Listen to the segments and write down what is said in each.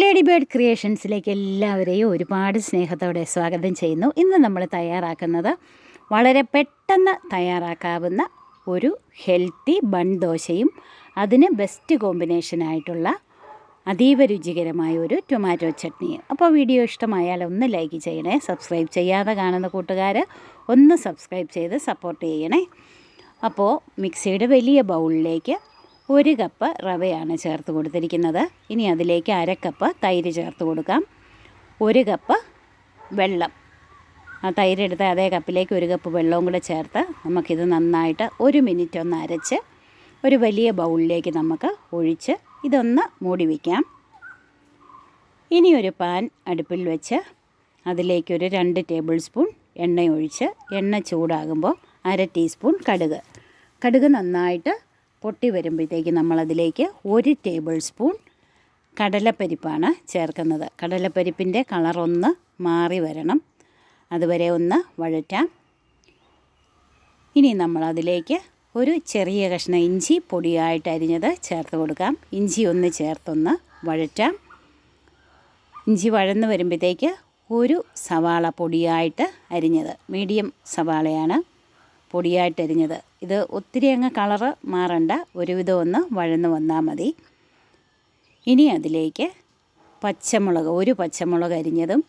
Lady bird ക്രിയേഷൻസിലേക്ക് എല്ലാവരെയും ഒരുപാട് സ്നേഹത്തോടെ സ്വാഗതം ചെയ്യുന്നു. ഇന്ന് നമ്മൾ തയ്യാറാക്കുന്നത് വളരെ പെട്ടെന്ന് തയ്യാറാക്കാവുന്ന ഒരു ഹെൽത്തി ബൺ ദോശയും അതിന് ബെസ്റ്റ് കോമ്പിനേഷനായിട്ടുള്ള അതീവ രുചികരമായ ഒരു ടൊമാറ്റോ ചട്നിയും. അപ്പോൾ വീഡിയോ ഇഷ്ടമായാൽ ഒന്ന് ലൈക്ക് ചെയ്യണേ സബ്സ്ക്രൈബ് ചെയ്യാതെ കാണുന്ന കൂട്ടുകാർ ഒന്ന് സബ്സ്ക്രൈബ് ചെയ്ത് സപ്പോർട്ട് ചെയ്യണേ. അപ്പോൾ മിക്സിയുടെ വലിയ ബൗളിലേക്ക് ഒരു കപ്പ് റവയാണ് ചേർത്ത് കൊടുത്തിരിക്കുന്നത്. ഇനി അതിലേക്ക് അരക്കപ്പ് കപ്പ് തൈര് ചേർത്ത് കൊടുക്കാം. ഒരു കപ്പ് വെള്ളം. ആ തൈര് എടുത്ത അതേ കപ്പിലേക്ക് ഒരു കപ്പ് വെള്ളവും കൂടെ ചേർത്ത് നമുക്കിത് നന്നായിട്ട് ഒരു മിനിറ്റ് ഒന്ന് അരച്ച് ഒരു വലിയ ബൗളിലേക്ക് നമുക്ക് ഒഴിച്ച് ഇതൊന്ന് മൂടി വയ്ക്കാം ഇനി ഒരു പാൻ അടുപ്പിൽ വെച്ച് അതിലേക്കൊരു രണ്ട് ടേബിൾ സ്പൂൺ എണ്ണ ഒഴിച്ച് എണ്ണ ചൂടാകുമ്പോൾ അര ടീസ്പൂൺ കടുക്. കടുക് നന്നായിട്ട് പൊട്ടി വരുമ്പോഴത്തേക്ക് നമ്മളതിലേക്ക് ഒരു ടേബിൾ സ്പൂൺ കടലപ്പരിപ്പാണ് ചേർക്കുന്നത്. കടലപ്പരിപ്പിന്റെ കളറൊന്ന് മാറി വരണം. അതുവരെ ഒന്ന് വഴറ്റാം. ഇനി നമ്മളതിലേക്ക് ഒരു ചെറിയ കഷ്ണം ഇഞ്ചി പൊടിയായിട്ട് അരിഞ്ഞത് ചേർത്ത് കൊടുക്കാം. ഇഞ്ചി ഒന്ന് ചേർത്തൊന്ന് വഴറ്റാം. ഇഞ്ചി വഴന്ന് വരുമ്പോഴത്തേക്ക് ഒരു സവാള പൊടിയായിട്ട് അരിഞ്ഞത്. മീഡിയം സവാളയാണ്. പൊടിയായിട്ട് അരിഞ്ഞത് ഇത് ഒത്തിരി അങ്ങ് കളറ് മാറണ്ട. ഒരുവിധം ഒന്ന് വഴന്ന് വന്നാൽ മതി. ഇനി അതിലേക്ക് പച്ചമുളക് ഒരു പച്ചമുളക് അരിഞ്ഞതും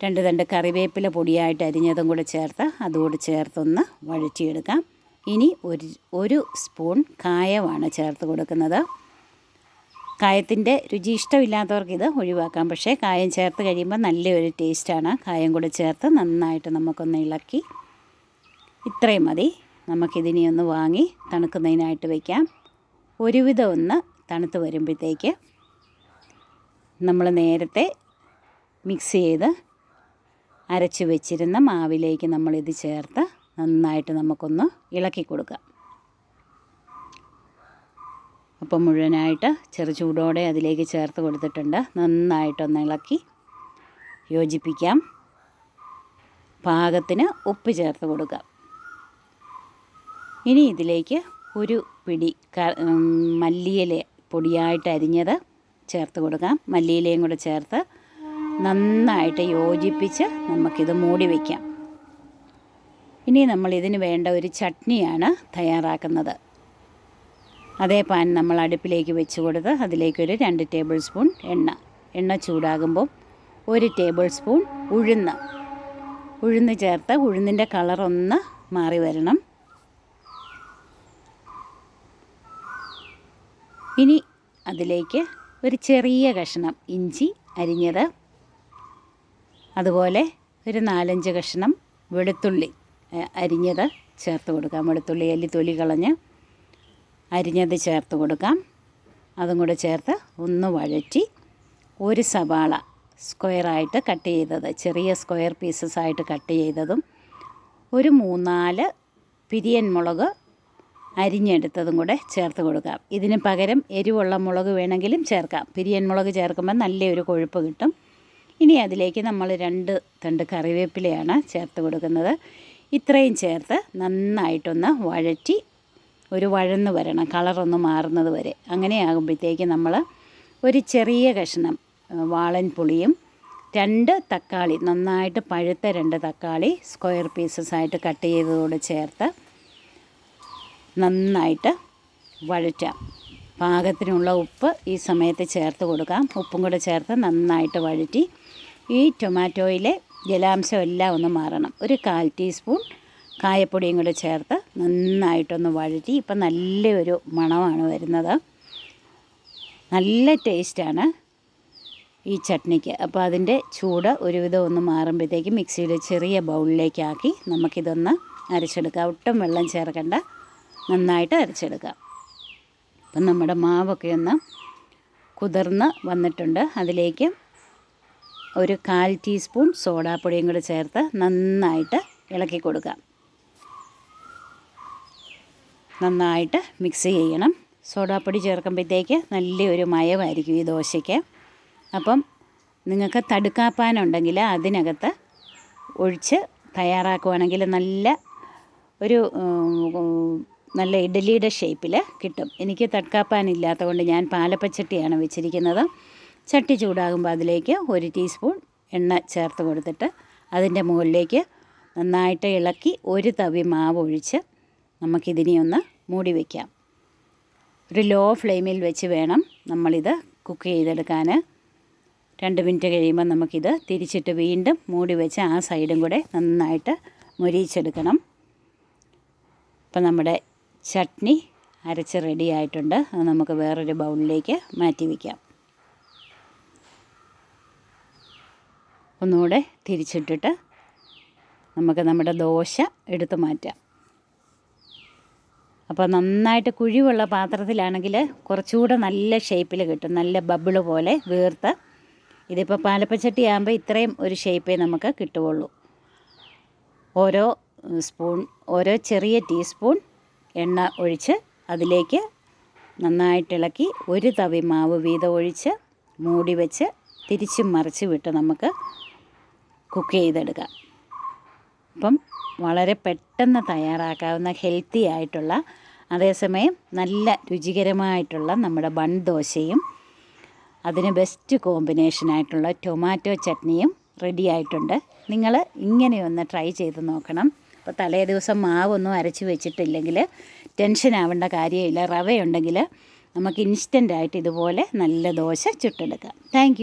രണ്ട് രണ്ട് കറിവേപ്പില പൊടിയായിട്ട് അരിഞ്ഞതും കൂടെ ചേർത്ത് അതുകൂടെ ചേർത്തൊന്ന് വഴറ്റിയെടുക്കാം. ഇനി ഒരു ഒരു സ്പൂൺ കായമാണ് ചേർത്ത് കൊടുക്കുന്നത്. കായത്തിന്റെ രുചി ഇഷ്ടമില്ലാത്തവർക്ക് ഇത് ഒഴിവാക്കാം. പക്ഷേ കായം ചേർത്ത് കഴിയുമ്പോൾ നല്ലൊരു ടേസ്റ്റാണ്. കായം കൂടെ ചേർത്ത് നന്നായിട്ട് നമുക്കൊന്ന് ഇളക്കി ഇത്രയും മതി. നമുക്കിതിനെ ഒന്ന് വാങ്ങി തണുക്കുന്നതിനായിട്ട് വയ്ക്കാം. ഒരുവിധം ഒന്ന് തണുത്ത് വരുമ്പോഴത്തേക്ക് നമ്മൾ നേരത്തെ മിക്സ് ചെയ്ത് അരച്ച് വെച്ചിരുന്ന മാവിലേക്ക് നമ്മളിത് ചേർത്ത് നന്നായിട്ട് നമുക്കൊന്ന് ഇളക്കി കൊടുക്കാം. അപ്പം മുഴുവനായിട്ട് ചെറു ചൂടോടെ അതിലേക്ക് ചേർത്ത് കൊടുത്തിട്ടുണ്ട്. നന്നായിട്ടൊന്ന് ഇളക്കി യോജിപ്പിക്കാം. പാകത്തിന് ഉപ്പ് ചേർത്ത് കൊടുക്കാം. ഇനി ഇതിലേക്ക് ഒരു പിടി മല്ലിയില പൊടിയായിട്ട് അരിഞ്ഞത് ചേർത്ത് കൊടുക്കാം. മല്ലിയിലയും കൂടെ ചേർത്ത് നന്നായിട്ട് യോജിപ്പിച്ച് നമുക്കിത് മൂടി വയ്ക്കാം ഇനി നമ്മൾ ഇതിന് വേണ്ട ഒരു ചട്നിയാണ് തയ്യാറാക്കുന്നത്. അതേ പാൻ നമ്മൾ അടുപ്പിലേക്ക് വെച്ച് കൊടുത്ത് അതിലേക്കൊരു രണ്ട് ടേബിൾ സ്പൂൺ എണ്ണ. എണ്ണ ചൂടാകുമ്പോൾ ഒരു ടേബിൾ സ്പൂൺ ഉഴുന്ന്. ഉഴുന്ന് ചേർത്ത് ഉഴുന്നിന്റെ കളറൊന്ന് മാറി വരണം. ഇനി അതിലേക്ക് ഒരു ചെറിയ കഷ്ണം ഇഞ്ചി അരിഞ്ഞത്. അതുപോലെ ഒരു നാലഞ്ച് കഷ്ണം വെളുത്തുള്ളി അരിഞ്ഞത് ചേർത്ത് കൊടുക്കാം. വെളുത്തുള്ളി അല്ലി തൊലി കളഞ്ഞ് അരിഞ്ഞത് ചേർത്ത് കൊടുക്കാം. അതും കൂടെ ചേർത്ത് ഒന്ന് വഴറ്റി ഒരു സവാള സ്ക്വയറായിട്ട് കട്ട് ചെയ്തത് ചെറിയ സ്ക്വയർ പീസസ് ആയിട്ട് കട്ട് ചെയ്തതും ഒരു മൂന്നാൽ പിരിയൻ മുളക് അരിഞ്ഞെടുത്തതും കൂടെ ചേർത്ത് കൊടുക്കാം. ഇതിന് പകരം എരിവുള്ള മുളക് വേണമെങ്കിലും ചേർക്കാം. പിരിയൻ മുളക് ചേർക്കുമ്പോൾ നല്ലൊരു കൊഴുപ്പ് കിട്ടും. ഇനി അതിലേക്ക് നമ്മൾ രണ്ട് തണ്ട് കറിവേപ്പിലയാണ് ചേർത്ത് കൊടുക്കുന്നത്. ഇത്രയും ചേർത്ത് നന്നായിട്ടൊന്ന് വഴറ്റി ഒരു വഴന്ന് വരണം. കളറൊന്ന് മാറുന്നത് വരെ. അങ്ങനെ ആകുമ്പോഴത്തേക്ക് നമ്മൾ ഒരു ചെറിയ കഷ്ണം വാളൻ പുളിയും രണ്ട് തക്കാളി നന്നായിട്ട് പഴുത്ത രണ്ട് തക്കാളി സ്ക്വയർ പീസസ് ആയിട്ട് കട്ട് ചെയ്തതോട് ചേർത്ത് നന്നായിട്ട് വഴറ്റാം പാകത്തിനുള്ള ഉപ്പ് ഈ സമയത്ത് ചേർത്ത് കൊടുക്കാം. ഉപ്പും കൂടെ ചേർത്ത് നന്നായിട്ട് വഴറ്റി ഈ ടൊമാറ്റോയിലെ ജലാംശം എല്ലാം ഒന്ന് മാറണം. ഒരു കാൽ ടീസ്പൂൺ കായപ്പൊടിയും കൂടെ ചേർത്ത് നന്നായിട്ടൊന്ന് വഴറ്റി. ഇപ്പം നല്ലൊരു മണമാണ് വരുന്നത്. നല്ല ടേസ്റ്റാണ് ഈ ചട്നിക്ക്. അപ്പോൾ അതിന്റെ ചൂട് ഒരുവിധം ഒന്ന് മാറുമ്പോഴത്തേക്ക് മിക്സിയിൽ ചെറിയ ബൗളിലേക്കാക്കി നമുക്കിതൊന്ന് അരച്ചെടുക്കാം. ഒട്ടും വെള്ളം ചേർക്കേണ്ട. നന്നായിട്ട് അരച്ചെടുക്കുക. അപ്പം നമ്മുടെ മാവൊക്കെ ഒന്ന് കുതിർന്ന് വന്നിട്ടുണ്ട്. അതിലേക്ക് ഒരു കാൽ ടീസ്പൂൺ സോഡാപ്പൊടിയും കൂടി ചേർത്ത് നന്നായിട്ട് ഇളക്കി കൊടുക്കാം നന്നായിട്ട് മിക്സ് ചെയ്യണം. സോഡാപ്പൊടി ചേർക്കുമ്പോഴത്തേക്ക് നല്ലൊരു മയമായിരിക്കും ഈ ദോശയ്ക്ക്. അപ്പം നിങ്ങൾക്ക് തടുക്കാപ്പാനുണ്ടെങ്കിൽ അതിനകത്ത് ഒഴിച്ച് തയ്യാറാക്കുവാണെങ്കിൽ നല്ല ഒരു നല്ല ഇഡലിയുടെ ഷേപ്പിൽ കിട്ടും. എനിക്ക് തടുക്കാപ്പാൻ ഇല്ലാത്തതുകൊണ്ട് ഞാൻ പാലപ്പച്ചട്ടിയാണ് വെച്ചിരിക്കുന്നത്. ചട്ടി ചൂടാകുമ്പോൾ അതിലേക്ക് ഒരു ടീസ്പൂൺ എണ്ണ ചേർത്ത് കൊടുത്തിട്ട് അതിന്റെ മുകളിലേക്ക് നന്നായിട്ട് ഇളക്കി ഒരു തവി മാവ് ഒഴിച്ച് നമുക്കിതിനെ ഒന്ന് മൂടി വയ്ക്കാം ഒരു ലോ ഫ്ലെയിമിൽ വെച്ച് വേണം നമ്മളിത് കുക്ക് ചെയ്തെടുക്കാൻ. രണ്ട് മിനിറ്റ് കഴിയുമ്പോൾ നമുക്കിത് തിരിച്ചിട്ട് വീണ്ടും മൂടി വെച്ച് ആ സൈഡും കൂടെ നന്നായിട്ട് മൊരിയിച്ചെടുക്കണം. ഇപ്പം നമ്മുടെ ചട്നി അരച്ച് റെഡി ആയിട്ടുണ്ട്. അത് നമുക്ക് വേറൊരു ബൗളിലേക്ക് മാറ്റി വയ്ക്കാം ഒന്നുകൂടെ തിരിച്ചിട്ടിട്ട് നമുക്ക് നമ്മുടെ ദോശ എടുത്തു മാറ്റാം. അപ്പോൾ നന്നായിട്ട് കുഴിവുള്ള പാത്രത്തിലാണെങ്കിൽ കുറച്ചുകൂടെ നല്ല ഷേപ്പിൽ കിട്ടും. നല്ല ബബിൾ പോലെ വീർത്ത്. ഇതിപ്പോൾ പാലപ്പച്ചട്ടി ആകുമ്പോൾ ഇത്രയും ഒരു ഷേപ്പേ നമുക്ക് കിട്ടുകയുള്ളൂ. ഓരോ സ്പൂൺ ഓരോ ചെറിയ ടീസ്പൂൺ എണ്ണ ഒഴിച്ച് അതിലേക്ക് നന്നായിട്ട് ഇളക്കി ഒരു തവി മാവ് വീതം ഒഴിച്ച് മൂടി വെച്ച് തിരിച്ചും മറിച്ച് വിട്ട് നമുക്ക് കുക്ക് ചെയ്തെടുക്കാം. അപ്പം വളരെ പെട്ടെന്ന് തയ്യാറാക്കാവുന്ന ഹെൽത്തി ആയിട്ടുള്ള അതേസമയം നല്ല രുചികരമായിട്ടുള്ള നമ്മുടെ ബൺ ദോശയും അതിന് ബെസ്റ്റ് കോമ്പിനേഷനായിട്ടുള്ള ടൊമാറ്റോ ചട്നിയും റെഡി ആയിട്ടുണ്ട്. നിങ്ങൾ ഇങ്ങനെയൊന്ന് ട്രൈ ചെയ്ത് നോക്കണം. അപ്പോൾ തലേ ദിവസം മാവൊന്നും അരച്ച് വെച്ചിട്ടില്ലെങ്കിൽ ടെൻഷൻ ആവേണ്ട കാര്യമില്ല. റവയുണ്ടെങ്കിൽ നമുക്ക് ഇൻസ്റ്റന്റായിട്ട് ഇതുപോലെ നല്ല ദോശ ചുട്ടെടുക്കാം. താങ്ക്